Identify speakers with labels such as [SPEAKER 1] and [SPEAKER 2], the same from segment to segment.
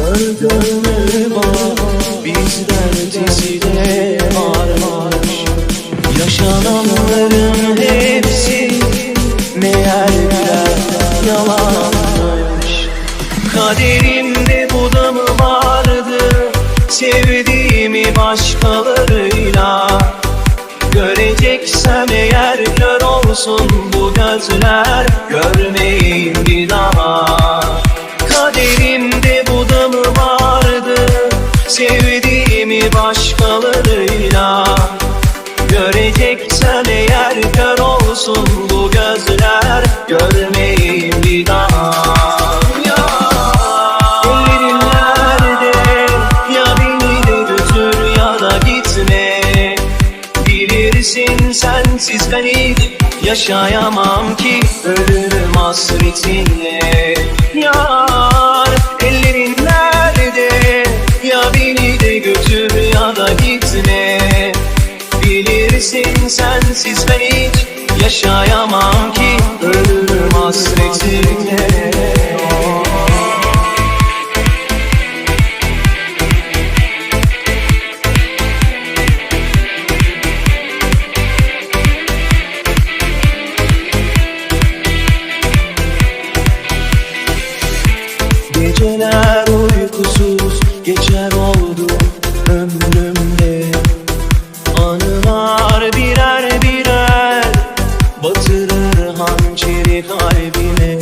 [SPEAKER 1] Mü bak bizden ötesi varmış Yaşananların hepsi meğer birer yalanmış Kaderimde bu da mı vardı Sevdiğimi başkalarıyla Göreceksem eğer olsun bu gözler Görmeyeyim bir daha Sevdiğimi başkalarıyla Göreceksem eğer kör olsun bu gözler Görmeyeyim bir daha. Ya Ellerin Ya beni de götür ya da gitme. Bilirsin sensiz ben yaşayamam ki Ölürüm hasretinle Bilirsin sensiz ben hiç yaşayamam ki Ölürüm hasretinle Geceler uykusuz geçer oldu kalbime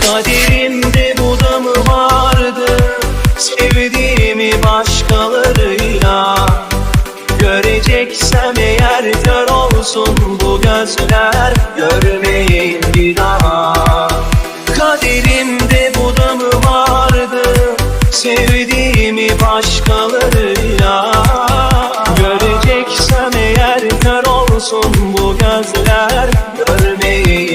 [SPEAKER 1] Kaderimde bu da mı vardı. Sevdiğimi başkalarıyla. Göreceksem eğer kör olsun bu gözler. Görmeyeyim bir daha. Kaderimde bu da mı vardı. Sevdiğimi başkalarıyla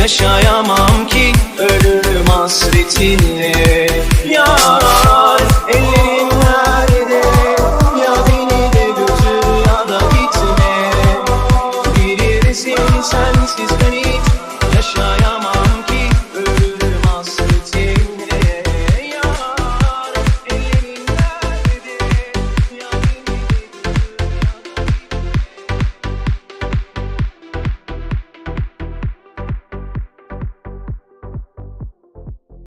[SPEAKER 1] yaşayamam ki Ölürüm hasretinle